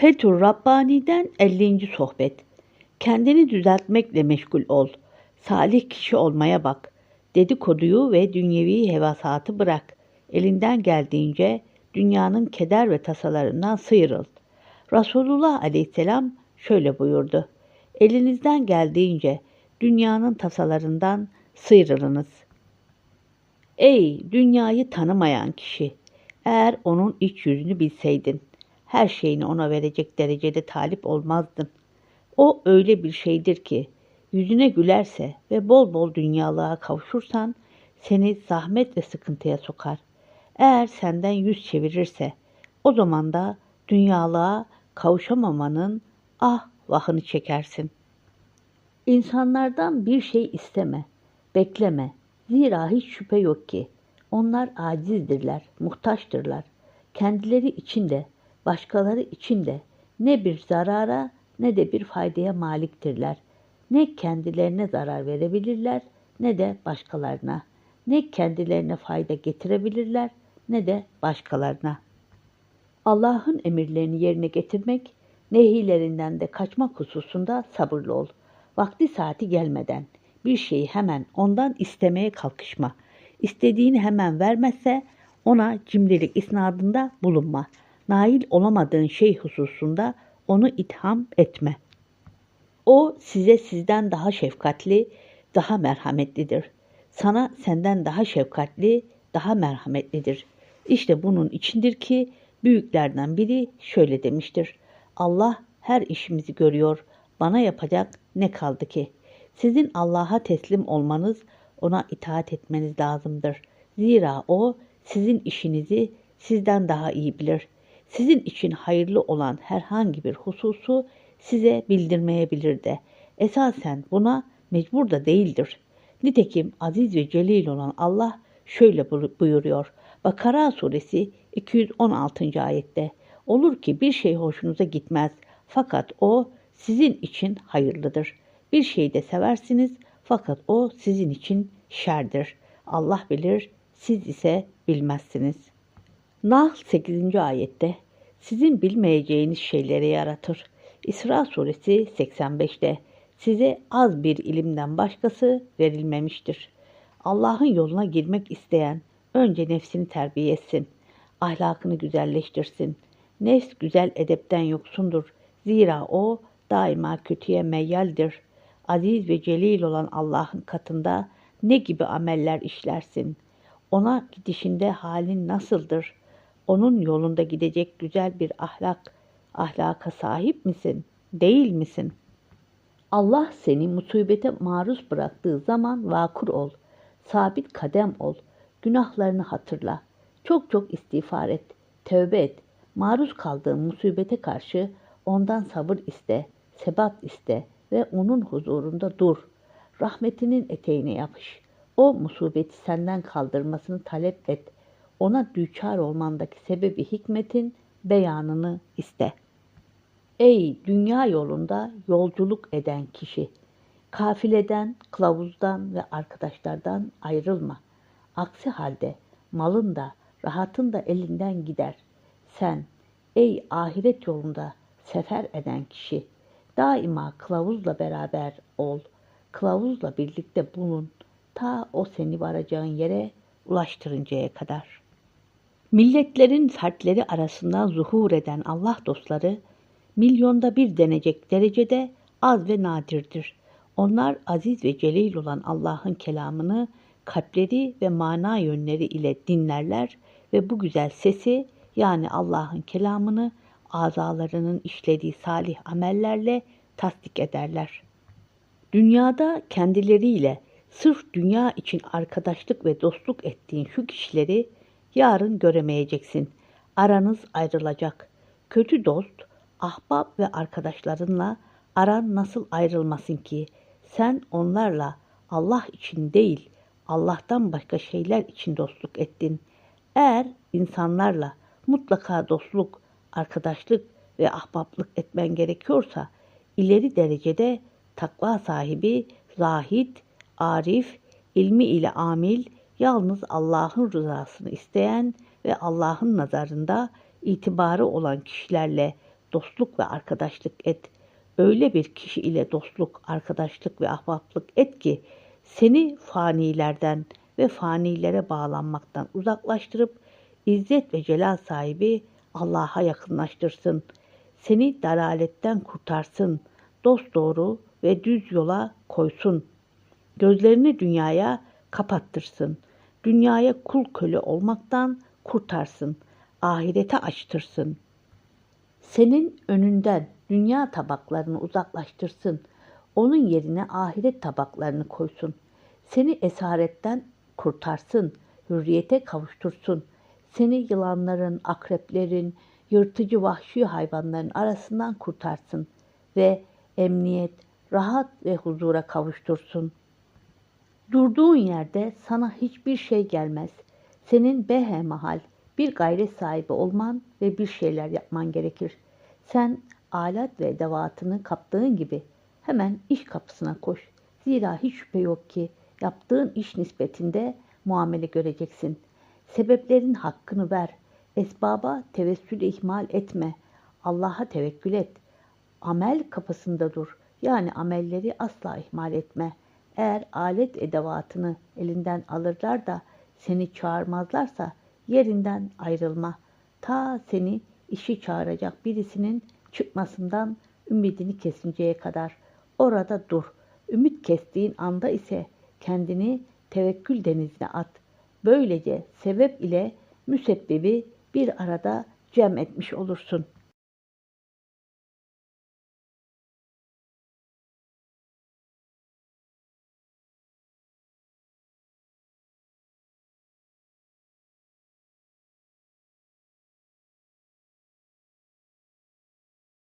Fethur Rabbani'den 50. sohbet. Kendini düzeltmekle meşgul ol. Salih kişi olmaya bak. Dedikoduyu ve dünyevi hevasatı bırak. Elinden geldiğince dünyanın keder ve tasalarından sıyrıl. Resulullah aleyhisselam şöyle buyurdu. Elinizden geldiğince dünyanın tasalarından sıyrılınız. Ey dünyayı tanımayan kişi! Eğer onun iç yüzünü bilseydin, her şeyini ona verecek derecede talip olmazdın. O öyle bir şeydir ki, yüzüne gülerse ve bol bol dünyalığa kavuşursan, seni zahmet ve sıkıntıya sokar. Eğer senden yüz çevirirse, o zaman da dünyalığa kavuşamamanın ah vahını çekersin. İnsanlardan bir şey isteme, bekleme. Zira hiç şüphe yok ki onlar acizdirler, muhtaçtırlar. Kendileri için de, başkaları için de ne bir zarara ne de bir faydaya maliktirler. Ne kendilerine zarar verebilirler ne de başkalarına. Ne kendilerine fayda getirebilirler ne de başkalarına. Allah'ın emirlerini yerine getirmek, nehilerinden de kaçmak hususunda sabırlı ol. Vakti saati gelmeden bir şeyi hemen ondan istemeye kalkışma. İstediğini hemen vermezse ona cimrilik isnadında bulunma. Nail olamadığın şey hususunda onu itham etme. O size sizden daha şefkatli, daha merhametlidir. Sana senden daha şefkatli, daha merhametlidir. İşte bunun içindir ki büyüklerden biri şöyle demiştir. Allah her işimizi görüyor. Bana yapacak ne kaldı ki? Sizin Allah'a teslim olmanız, ona itaat etmeniz lazımdır. Zira o sizin işinizi sizden daha iyi bilir. Sizin için hayırlı olan herhangi bir hususu size bildirmeyebilir de. Esasen buna mecbur da değildir. Nitekim aziz ve celil olan Allah şöyle buyuruyor. Bakara suresi 216. ayette. Olur ki bir şey hoşunuza gitmez fakat o sizin için hayırlıdır. Bir şeyi de seversiniz fakat o sizin için şerdir. Allah bilir, siz ise bilmezsiniz. Nahl 8. ayette sizin bilmeyeceğiniz şeyleri yaratır. İsra suresi 85'te size az bir ilimden başkası verilmemiştir. Allah'ın yoluna girmek isteyen önce nefsini terbiye etsin, ahlakını güzelleştirsin. Nefs güzel edepten yoksundur. Zira o daima kötüye meyyaldir. Aziz ve celil olan Allah'ın katında ne gibi ameller işlersin? Ona gidişinde halin nasıldır? Onun yolunda gidecek güzel bir ahlak, ahlaka sahip misin? Değil misin? Allah seni musibete maruz bıraktığı zaman vakur ol. Sabit kadem ol. Günahlarını hatırla. Çok çok istiğfar et. Tövbe et. Maruz kaldığın musibete karşı ondan sabır iste, sebat iste ve onun huzurunda dur. Rahmetinin eteğine yapış. O musibeti senden kaldırmasını talep et. Ona düçar olmandaki sebebi hikmetin beyanını iste. Ey dünya yolunda yolculuk eden kişi! Kafileden, kılavuzdan ve arkadaşlardan ayrılma. Aksi halde malın da, rahatın da elinden gider. Sen, ey ahiret yolunda sefer eden kişi, daima kılavuzla beraber ol. Kılavuzla birlikte bulun. Ta o seni varacağın yere ulaştırıncaya kadar. Milletlerin fertleri arasından zuhur eden Allah dostları, milyonda bir denecek derecede az ve nadirdir. Onlar aziz ve celil olan Allah'ın kelamını kalpleri ve mana yönleri ile dinlerler ve bu güzel sesi yani Allah'ın kelamını azalarının işlediği salih amellerle tasdik ederler. Dünyada kendileriyle sırf dünya için arkadaşlık ve dostluk ettiğin şu kişileri yarın göremeyeceksin. Aranız ayrılacak. Kötü dost, ahbap ve arkadaşlarınla aran nasıl ayrılmasın ki? Sen onlarla Allah için değil, Allah'tan başka şeyler için dostluk ettin. Eğer insanlarla mutlaka dostluk, arkadaşlık ve ahbaplık etmen gerekiyorsa ileri derecede takva sahibi, zahid, arif, ilmi ile amil, yalnız Allah'ın rızasını isteyen ve Allah'ın nazarında itibarı olan kişilerle dostluk ve arkadaşlık et. Öyle bir kişi ile dostluk, arkadaşlık ve ahbaplık et ki seni fanilerden ve fanilere bağlanmaktan uzaklaştırıp izzet ve celal sahibi Allah'a yakınlaştırsın. Seni dalaletten kurtarsın. Dosdoğru ve düz yola koysun. Gözlerini dünyaya kapattırsın. Dünyaya kul köle olmaktan kurtarsın. Ahirete açtırsın. Senin önünden dünya tabaklarını uzaklaştırsın. Onun yerine ahiret tabaklarını koysun. Seni esaretten kurtarsın. Hürriyete kavuştursun. Seni yılanların, akreplerin, yırtıcı vahşi hayvanların arasından kurtarsın ve emniyet, rahat ve huzura kavuştursun. Durduğun yerde sana hiçbir şey gelmez. Senin behemahal bir gayret sahibi olman ve bir şeyler yapman gerekir. Sen alet ve edevatını kaptığın gibi hemen iş kapısına koş. Zira hiç şüphe yok ki yaptığın iş nispetinde muamele göreceksin. Sebeplerin hakkını ver. Esbaba tevessülü ihmal etme. Allah'a tevekkül et. Amel kapısında dur. Yani amelleri asla ihmal etme. Eğer alet edevatını elinden alırlar da seni çağırmazlarsa yerinden ayrılma. Ta seni işi çağıracak birisinin çıkmasından ümidini kesinceye kadar orada dur. Ümit kestiğin anda ise kendini tevekkül denizine at. Böylece sebep ile müsebbibi bir arada cem etmiş olursun.''